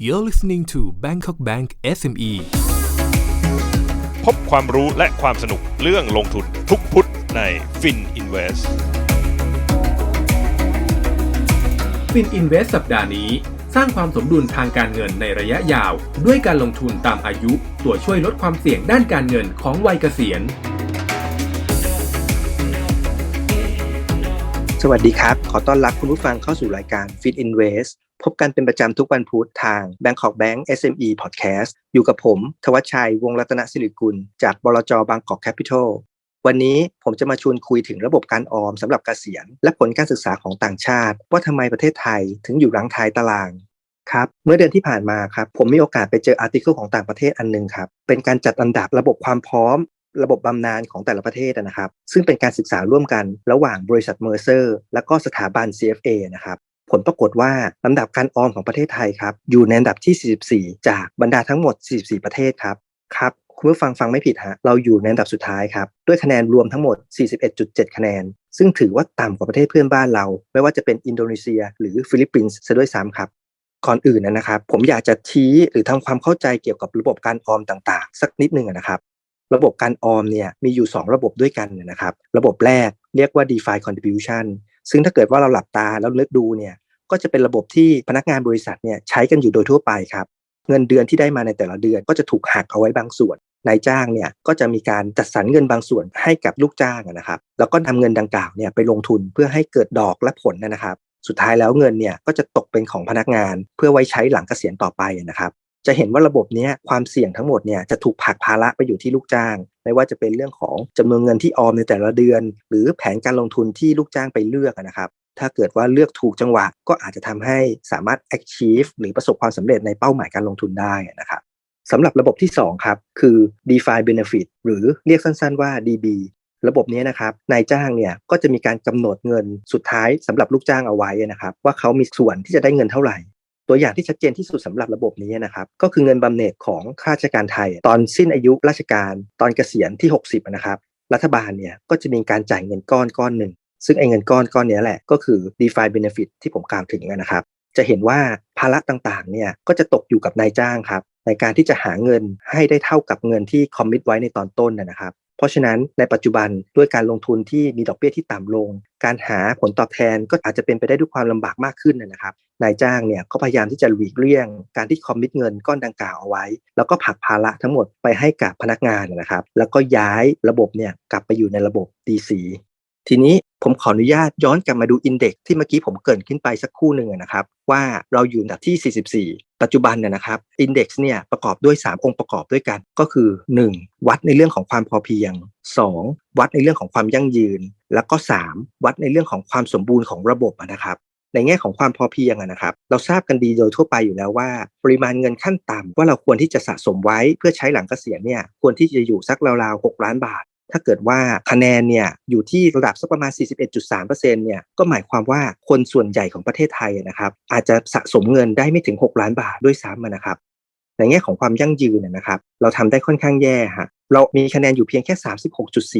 You're listening to Bangkok Bank SME พบความรู้และความสนุกเรื่องลงทุนทุกพุธใน Fin Invest ฟินอินเวสสัปดาห์นี้ สร้างความสมดุลทางการเงินในระยะยาว ด้วยการลงทุนตามอายุ ตัวช่วยลดความเสี่ยงด้านการเงินของวัยเกษียณ สวัสดีครับ ขอต้อนรับคุณผู้ฟังเข้าสู่รายการ Fit Invest พบกันเป็นประจำทุกวันพุธทาง Bangkok Bank SME Podcast อยู่กับผมทวัชชัยวงรัตนสิริกุล จากบลจบางกอกแคปิตอลวันนี้ผมจะมาชวนคุยถึงระบบการออมสำหรับเกษียณ และผลการศึกษาของต่างชาติ ว่าทำไมประเทศไทยถึงอยู่รังท้ายตารางครับ เมื่อเดือนที่ผ่านมาครับ ผมมีโอกาสไปเจออาร์ติเคิลของต่างประเทศอันหนึงครับ เป็นการจัดอันดับระบบความพร้อม ระบบบำนาญของแต่ละประเทศนะครับ ซึ่งเป็นการศึกษาร่วมกันระหว่างบริษัทเมอร์เซอร์ และก็สถาบัน CFA นะครับ ผลปรากฏว่าลำดับการออมของประเทศไทยครับอยู่ในอันดับที่ 44 จากบรรดาทั้งหมด 44 ประเทศครับครับคุณผู้ฟังฟังไม่ผิดฮะเราอยู่ในอันดับสุดท้ายครับด้วยคะแนนรวมทั้งหมด 41.7 คะแนน ซึ่งถือว่าต่ำกว่าประเทศเพื่อนบ้านเรา ไม่ว่าจะเป็นอินโดนีเซีย หรือฟิลิปปินส์ซะด้วยซ้ำครับก่อนอื่นนะครับผมอยากจะชี้หรือทำความเข้าใจเกี่ยวกับระบบการออมต่างๆ สักนิดหนึ่งนะครับระบบการออมเนี่ยมีอยู่ 2 ระบบด้วยกันนะครับ ระบบแรกเรียกว่า DeFi Contribution ซึ่งถ้าเกิดว่าเราหลับตาแล้วเลือกดูเนี่ยก็จะเป็นระบบที่พนักงานบริษัทเนี่ยใช้กันอยู่โดยทั่วไปครับ เงินเดือนที่ได้มาในแต่ละเดือนก็จะถูกหักเอาไว้บางส่วนนายจ้างเนี่ยก็จะมีการจัดสรรเงินบางส่วนให้กับลูกจ้างนะครับแล้วก็นำเงินดังกล่าวเนี่ยไปลงทุนเพื่อให้เกิดดอกและผลนะครับ สุดท้ายแล้วเงินเนี่ยก็จะตกเป็นของพนักงานเพื่อไว้ใช้หลังเกษียณต่อไปนะครับ จะเห็นว่าระบบนี้ความเสี่ยงทั้งหมดเนี่ยจะถูกผักภาระไปอยู่ที่ลูกจ้าง ไม่ว่าจะเป็นเรื่องของจำนวนเงินที่ออมในแต่ละเดือน หรือแผนการลงทุนที่ลูกจ้างไปเลือกนะครับถ้าเกิดว่าเลือกถูกจังหวะก็อาจจะทำให้สามารถ achieve หรือประสบความสำเร็จในเป้าหมายการลงทุนได้นะครับสำหรับระบบที่ 2 ครับ คือ DeFi Benefit หรือเรียกสั้นๆว่า DB ระบบนี้นะครับนายจ้างเนี่ยก็จะมีการกำหนดเงินสุดท้ายสำหรับลูกจ้างเอาไว้นะครับ ว่าเขามีส่วนที่จะได้เงินเท่าไหร่ ตัวอย่างที่ชัดเจนที่สุดสำหรับระบบนี้นะครับ ก็คือเงินบำเหน็จของข้าราชการไทย ตอนสิ้นอายุราชการตอนเกษียณที่ 60นะครับ รัฐบาลเนี่ยก็จะมีการจ่ายเงินก้อนก้อนหนึ่ง ซึ่งไอ้เงินก้อนก้อนนี้แหละก็คือ DeFi Benefit ที่ผมกล่าวถึงนะครับ จะเห็นว่าภาระต่างๆเนี่ยก็จะตกอยู่กับนายจ้างครับในการที่จะหาเงินให้ได้เท่ากับเงินที่คอมมิตไว้ในตอนต้นนะครับ เพราะฉะนั้นในปัจจุบันด้วยการลงทุนที่มีดอกเบี้ยที่ต่ำลง การหาผลตอบแทนก็อาจจะเป็นไปได้ด้วยความลำบากมากขึ้นนะครับนายจ้างเนี่ยก็พยายามที่จะหลีกเลี่ยง การที่คอมมิตเงินก้อนดังกล่าวเอาไว้ แล้วก็ผักภาระทั้งหมดไปให้กับพนักงานนะครับ แล้วก็ย้ายระบบเนี่ยกลับไปอยู่ในระบบ DC ทีนี้ ผมขออนุญาตย้อนกลับมาดูอินเด็กซ์ที่เมื่อกี้ผมเกินขึ้นไปสักครู่หนึ่งนะครับ ว่าเราอยู่อันดับที่ 44 ปัจจุบันเนี่ยนะครับอินเด็กซ์เนี่ยประกอบด้วย 3 องค์ประกอบด้วยกัน ก็คือ 1. วัดในเรื่องของความพอเพียง 2. วัดในเรื่องของความยั่งยืน แล้วก็ 3. วัดในเรื่องของความสมบูรณ์ของระบบนะครับในแง่ของความพอเพียงนะครับ เราทราบกันดีโดยทั่วไปอยู่แล้วว่า ปริมาณเงินขั้นต่ำว่าเราควรที่จะสะสมไว้เพื่อใช้หลังเกษียณเนี่ยควรที่จะอยู่สักราวๆ6ล้านบาท ถ้าเกิดว่าคะแนนเนี่ยอยู่ที่ระดับสักประมาณ 41.3%เนี่ยก็หมายความว่าคนส่วนใหญ่ของประเทศไทยนะครับอาจจะสะสมเงินได้ไม่ถึง 6 ล้านบาทด้วยซ้ำนะครับในแง่ของความยั่งยืนนะครับเราทำได้ค่อนข้างแย่ฮะเรามีคะแนนอยู่เพียงแค่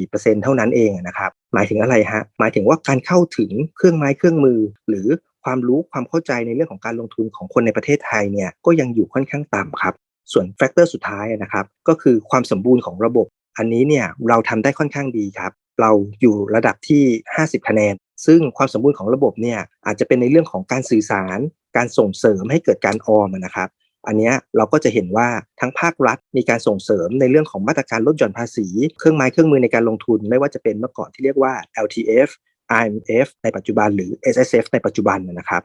36.4%เท่านั้นเองนะครับหมายถึงอะไรฮะหมายถึงว่าการเข้าถึงเครื่องไม้เครื่องมือ หรือความรู้ความเข้าใจในเรื่องของการลงทุนของคนในประเทศไทยเนี่ยก็ยังอยู่ค่อนข้างต่ำครับส่วนแฟกเตอร์สุดท้ายนะครับก็คือความสมบูรณ์ของระบบ อันนี้เนี่ยเราทำได้ค่อนข้างดีครับ เราอยู่ระดับที่ 50 คะแนน ซึ่งความสมบูรณ์ของระบบเนี่ยอาจจะเป็นในเรื่องของการสื่อสาร การส่งเสริมให้เกิดการออมนะครับอันนี้เราก็จะเห็นว่าทั้งภาครัฐมีการส่งเสริมในเรื่องของมาตรการลดหย่อนภาษี เครื่องไม้เครื่องมือในการลงทุน ไม่ว่าจะเป็นเมื่อก่อนที่เรียกว่า LTF IMF ในปัจจุบันหรือ SSF ในปัจจุบันนะครับ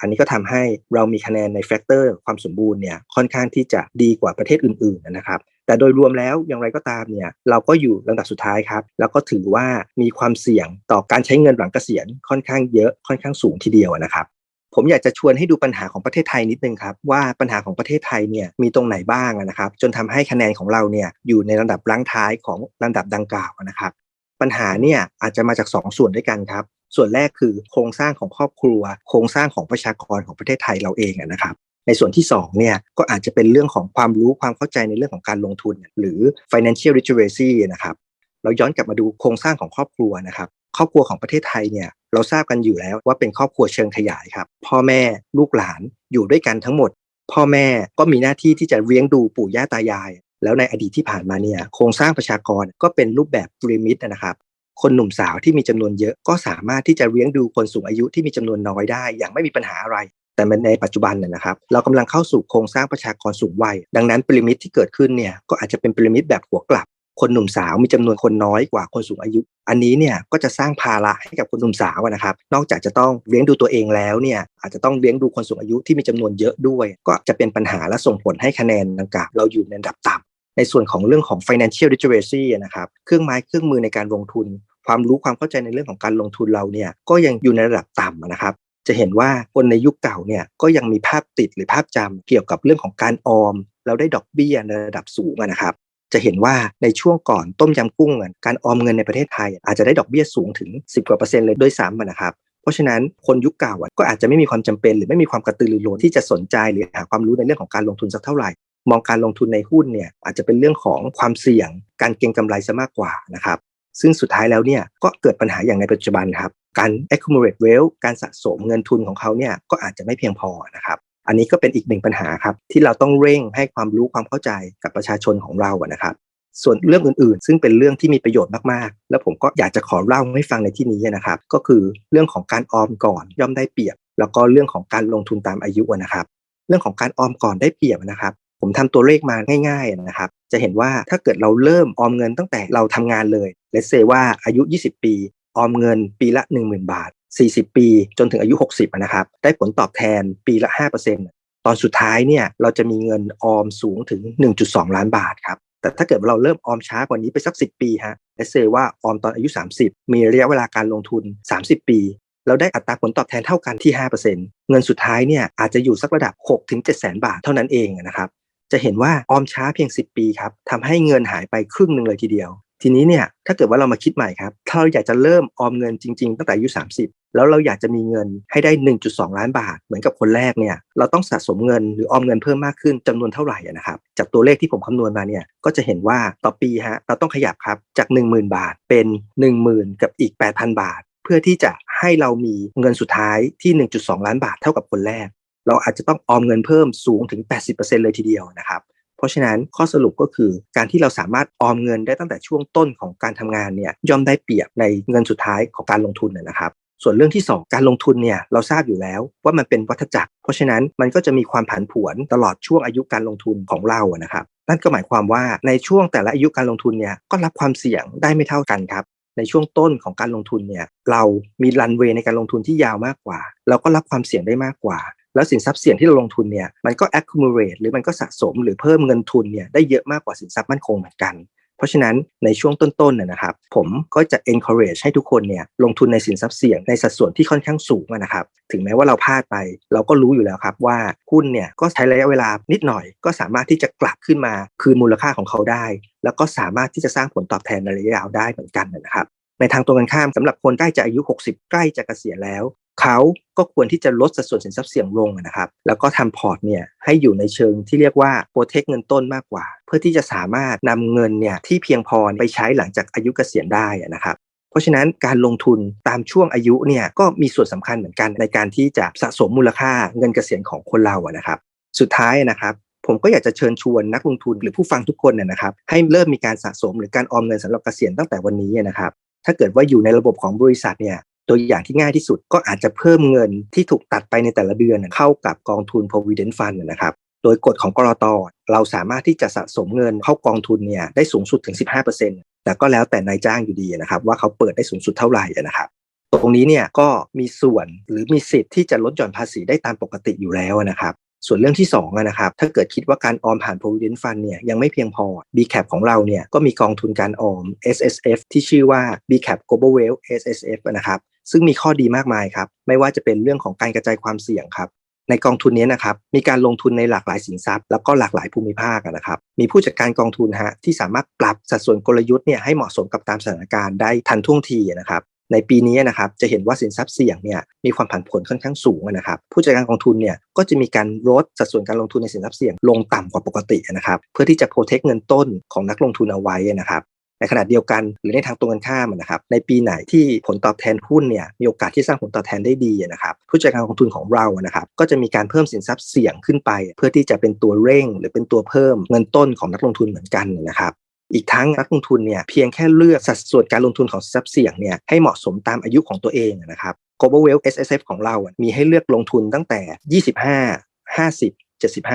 อันนี้ก็ทำให้เรามีคะแนนในแฟกเตอร์ความสมบูรณ์เนี่ยค่อนข้างที่จะดีกว่าประเทศอื่นๆนะครับ แต่โดยรวมแล้วอย่างไรก็ตามเนี่ยเราก็อยู่ลำดับสุดท้ายครับ แล้วก็ถือว่ามีความเสี่ยงต่อการใช้เงินหลังเกษียณค่อนข้างเยอะค่อนข้างสูงทีเดียวนะครับผมอยากจะชวนให้ดูปัญหาของประเทศไทยนิดนึงครับว่าปัญหาของประเทศไทยเนี่ยมีตรงไหนบ้างนะครับ จนทำให้คะแนนของเราเนี่ยอยู่ในลำดับรั้งท้ายของลำดับดังกล่าวนะครับ ปัญหาเนี่ยอาจจะมาจาก 2 ส่วนด้วยกันครับ ส่วนแรกคือโครงสร้างของครอบครัว โครงสร้างของประชากรของประเทศไทยเราเองนะครับ ในส่วนที่2เนี่ยก็อาจจะเป็นเรื่องของความรู้ความเข้าใจในเรื่องของการลงทุน หรือ financial literacy นะครับเราย้อนกลับมาดูโครงสร้างของครอบครัวนะครับครอบครัวของประเทศไทยเนี่ยเราทราบกันอยู่แล้วว่าเป็นครอบครัวเชิงขยายครับ พ่อแม่ลูกหลานอยู่ด้วยกันทั้งหมด พ่อแม่ก็มีหน้าที่ที่จะเลี้ยงดูปู่ย่าตายาย แล้วในอดีตที่ผ่านมาเนี่ยโครงสร้างประชากรก็เป็นรูปแบบพีระมิดนะครับคนหนุ่มสาวที่มีจำนวนเยอะก็สามารถที่จะเลี้ยงดูคนสูงอายุที่มีจำนวนน้อยได้ อย่างไม่มีปัญหาอะไร แต่ในปัจจุบันน่ยนะครับเรากำลังเข้าสู่โครงสร้างประชากรสูงวัย ดังนั้นพีระมิดที่เกิดขึ้นเนี่ยก็อาจจะเป็นพีระมิดแบบหัวกลับ คนหนุ่มสาวมีจำนวนคนน้อยกว่าคนสูงอายุ อันนี้เนี่ยก็จะสร้างภาระให้กับคนหนุ่มสาวนะครับนอกจากจะต้องเลี้ยงดูตัวเองแล้วเนี่ยอาจจะต้องเลี้ยงดูคนสูงอายุที่มีจำนวนเยอะด้วย ก็จะเป็นปัญหาและส่งผลให้คะแนนดังกล่าวเราอยู่ในระดับต่ำในส่วนของเรื่องของ financial literacy นะครับเครื่องไม้เครื่องมือในการลงทุนความรู้ความเข้าใจในเรื่องของการลงทุนเราเนี่ยก็ยังอยู่ในระดับต่ำนะครับ จะเห็นว่าคนในยุคเก่าเนี่ยก็ยังมีภาพติดหรือภาพจำเกี่ยวกับเรื่องของการออม เราได้ดอกเบี้ยในระดับสูงนะครับจะเห็นว่าในช่วงก่อนต้มยำกุ้งการออมเงินในประเทศไทย อาจจะได้ดอกเบี้ยสูงถึง 10กว่าเปอร์เซ็นต์เลยด้วยซ้ำนะครับเพราะฉะนั้นคนยุคเก่าก็อาจจะไม่มีความจำเป็น หรือไม่มีความกระตือรือร้นที่จะสนใจหรือหาความรู้ในเรื่องของการลงทุนสักเท่าไหร่ มองการลงทุนในหุ้นเนี่ยอาจจะเป็นเรื่องของความเสี่ยง การเก็งกำไรซะมากกว่านะครับซึ่งสุดท้ายแล้วเนี่ยก็เกิดปัญหาอย่างในปัจจุบันครับ การ accumulate wealth การสะสมเงินทุนของเขาเนี่ยก็อาจจะไม่เพียงพอนะครับอันนี้ก็เป็นอีกหนึ่งปัญหาครับที่เราต้องเร่งให้ความรู้ความเข้าใจกับประชาชนของเราอะนะครับส่วนเรื่องอื่นๆ ซึ่งเป็นเรื่องที่มีประโยชน์มากๆ แล้วผมก็อยากจะขอเล่าให้ฟังในที่นี้นะครับ ก็คือเรื่องของการออมก่อนย่อมได้เปรียบ แล้วก็เรื่องของการลงทุนตามอายุนะครับ เรื่องของการออมก่อนได้เปรียบนะครับ ผมทำตัวเลขมาง่ายๆนะครับ จะเห็นว่าถ้าเกิดเราเริ่มออมเงินตั้งแต่เราทำงานเลยเลสเซว่าอายุ 20 ปี ออมเงินปีละ 10,000 บาท 40 ปีจนถึงอายุ 60นะครับได้ผลตอบแทนปีละ 5%ตอนสุดท้ายเนี่ยเราจะมีเงินออมสูงถึง 1.2 ล้านบาทครับแต่ถ้าเกิดเราเริ่มออมช้ากว่านี้ไปสัก 10 ปีฮะเลสเซว่าออมตอนอายุ 30 มีระยะเวลาการลงทุน 30 ปี เราได้อัตราผลตอบแทนเท่ากันที่ 5%เงินสุดท้ายเนี่ยอาจจะอยู่สักระดับ 6-7แสนบาทเท่านั้นเองนะครับจะเห็นว่าออมช้าเพียง 10 ปีครับทำให้เงินหายไปครึ่งหนึ่งเลยทีเดียว ทีนี้เนี่ยถ้าเกิดว่าเรามาคิดใหม่ครับ ถ้าเราอยากจะเริ่มออมเงินจริง ๆ ตั้งแต่อายุ 30 แล้วเราอยากจะมีเงินให้ได้ 1.2 ล้านบาท เหมือนกับคนแรกเนี่ยเราต้องสะสมเงินหรือออมเงินเพิ่มมากขึ้นจำนวนเท่าไหร่นะครับจากตัวเลขที่ผมคำนวณมาเนี่ยก็จะเห็นว่าต่อปีฮะเราต้องขยับครับจาก 10,000 บาทเป็น 10,000 กับอีก 8,000 บาท เพื่อที่จะให้เรามีเงินสุดท้ายที่ 1.2 ล้านบาทเท่ากับคนแรก เราอาจจะต้องออมเงินเพิ่มสูงถึง 80%เลยทีเดียวนะครับ ราะฉะนั้นข้อสรุปก็คือการที่เราสามารถออมเงินได้ตั้งแต่ช่วงต้นของการทำงานเนี่ยย่อมได้เปรียบในเงินสุดท้ายของการลงทุนนะครับส่วนเรื่องที่ 2 การลงทุนเนี่ยเราทราบอยู่แล้วว่ามันเป็นวัฏจักร เพราะฉะนั้นมันก็จะมีความผันผวนตลอดช่วงอายุการลงทุนของเรานะครับนั่นก็หมายความว่าในช่วงแต่ละอายุการลงทุนเนี่ยก็รับความเสี่ยงได้ไม่เท่ากันครับในช่วงต้นของการลงทุนเนี่ยเรามีรันเวย์ในการลงทุนที่ยาวมากกว่า เราก็รับความเสี่ยงได้มากกว่า แล้วสินทรัพย์เสี่ยงที่เราลงทุนเนี่ยมันก็ accumulate หรือมันก็สะสมหรือเพิ่มเงินทุนเนี่ยได้เยอะมากกว่าสินทรัพย์มั่นคงเหมือนกัน เพราะฉะนั้นในช่วงต้นๆนะครับผมก็จะ encourage ให้ทุกคนเนี่ยลงทุนในสินทรัพย์เสี่ยงในสัดส่วนที่ค่อนข้างสูงนะครับถึงแม้ว่าเราพลาดไป เราก็รู้อยู่แล้วครับว่าหุ้นเนี่ยก็ใช้ระยะเวลานิดหน่อย ก็สามารถที่จะกลับขึ้นมาคืนมูลค่าของเขาได้ แล้วก็สามารถที่จะสร้างผลตอบแทนในระยะยาวได้เหมือนกันนะครับในทางตรงกันข้ามสำหรับคนใกล้จะอายุ 60 ใกล้จะเกษียณแล้ว เขาก็ควรที่จะลดสัดส่วนสินทรัพย์เสี่ยงลงนะครับ แล้วก็ทำพอร์ตเนี่ยให้อยู่ในเชิงที่เรียกว่าโปรเทคเงินต้นมากกว่า เพื่อที่จะสามารถนำเงินเนี่ยที่เพียงพอไปใช้หลังจากอายุเกษียณได้นะครับเพราะฉะนั้นการลงทุนตามช่วงอายุเนี่ยก็มีส่วนสำคัญเหมือนกันในการที่จะสะสมมูลค่าเงินเกษียณของคนเราอะนะครับ สุดท้ายนะครับผมก็อยากจะเชิญชวนนักลงทุนหรือผู้ฟังทุกคนเนี่ยนะครับให้เริ่มมีการสะสมหรือการออมเงินสำหรับเกษียณตั้งแต่วันนี้นะครับถ้าเกิดว่าอยู่ในระบบของบริษัทเนี่ย ตัวอย่างที่ง่ายที่สุดก็อาจจะเพิ่มเงินที่ถูกตัดไปในแต่ละเดือนเข้ากับกองทุน provident fund นะครับโดยกฎของกรตเราสามารถที่จะสะสมเงินเข้ากองทุนเนี่ยได้สูงสุดถึง 15%แต่ก็แล้วแต่นายจ้างอยู่ดีนะครับว่าเขาเปิดได้สูงสุดเท่าไหร่นะครับตรงนี้เนี่ยก็มีส่วนหรือมีสิทธิ์ที่จะลดหย่อนภาษีได้ตามปกติอยู่แล้วนะครับส่วนเรื่องที่2นะครับถ้าเกิดคิดว่าการออมผ่าน provident fund เนี่ยยังไม่เพียงพอ BCAP ของเราเนี่ยก็มีกองทุนการออม S S F ที่ชื่อว่า BCAP Global Wealth S S F นะครับ ซึ่งมีข้อดีมากมายครับ ไม่ว่าจะเป็นเรื่องของการกระจายความเสี่ยงครับ ในกองทุนนี้นะครับ มีการลงทุนในหลากหลายสินทรัพย์ แล้วก็หลากหลายภูมิภาคนะครับ มีผู้จัดการกองทุนฮะที่สามารถปรับสัดส่วนกลยุทธ์เนี่ยให้เหมาะสมกับตามสถานการณ์ได้ทันท่วงทีนะครับในปีนี้นะครับจะเห็นว่าสินทรัพย์เสี่ยงเนี่ยมีความผันผวนค่อนข้างสูงนะครับผู้จัดการกองทุนเนี่ยก็จะมีการลดสัดส่วนการลงทุนในสินทรัพย์เสี่ยงลงต่ำกว่าปกตินะครับเพื่อที่จะโปรเทคเงินต้นของนักลงทุนเอาไว้นะครับ ในขณะเดียวกันหรือในทางตรงกันข้ามนะครับในปีไหนที่ผลตอบแทนหุ้นเนี่ยมีโอกาสที่สร้างผลตอบแทนได้ดีนะครับผู้จัดการกองทุนของเรานะครับก็จะมีการเพิ่มสินทรัพย์เสี่ยงขึ้นไป เพื่อที่จะเป็นตัวเร่ง หรือเป็นตัวเพิ่มเงินต้นของนักลงทุนเหมือนกันนะครับอีกทั้งนักลงทุนเนี่ยเพียงแค่เลือกสัดส่วนการลงทุนของสินทรัพย์เสี่ยงเนี่ยให้เหมาะสมตามอายุของตัวเองนะครับ Global Wealth S S F ของเราอะมีให้เลือกลงทุนตั้งแต่ 25 50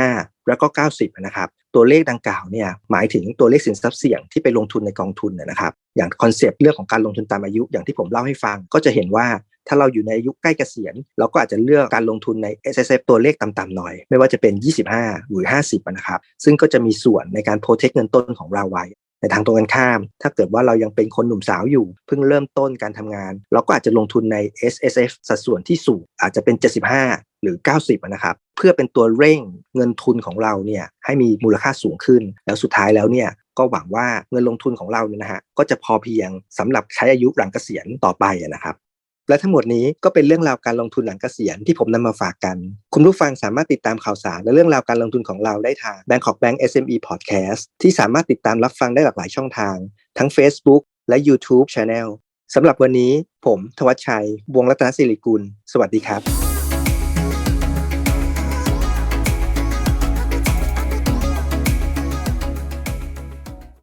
75 แล้วก็ 90 นะครับตัวเลขดังกล่าวเนี่ยหมายถึงตัวเลขสินทรัพย์เสี่ยงที่ไปลงทุนในกองทุนนะครับอย่างคอนเซปต์เรื่องของการลงทุนตามอายุอย่างที่ผมเล่าให้ฟัง ก็จะเห็นว่าถ้าเราอยู่ในอายุใกล้เกษียณ เราก็อาจจะเลือกการลงทุนใน S S F ตัวเลขต่ำๆหน่อย ไม่ว่าจะเป็น 25 หรือ 50 นะครับซึ่งก็จะมีส่วนในการโปรเทคเงินต้นของเราไว้ในทางตรงกันข้าม ถ้าเกิดว่าเรายังเป็นคนหนุ่มสาวอยู่ เพิ่งเริ่มต้นการทำงาน เราก็อาจจะลงทุนใน S S F สัดส่วนที่สูงอาจจะเป็น 75 หรือ 90อะนะครับ เพื่อเป็นตัวเร่งเงินทุนของเราเนี่ยให้มีมูลค่าสูงขึ้น แล้วสุดท้ายแล้วเนี่ยก็หวังว่าเงินลงทุนของเราเนี่ยนะฮะก็จะพอเพียงสำหรับใช้อายุหลังเกษียณต่อไปนะครับและทั้งหมดนี้ก็เป็นเรื่องราวการลงทุนหลังเกษียณที่ผมนำมาฝากกัน คุณผู้ฟังสามารถติดตามข่าวสารและเรื่องราวการลงทุนของเราได้ทาง Bangkok Bank SME Podcast ที่สามารถติดตามรับฟังได้หลากหลายช่องทาง ทั้ง Facebook และ YouTube Channel สำหรับวันนี้ผม ทวัชชัย วงรัตนศิริกุล สวัสดีครับ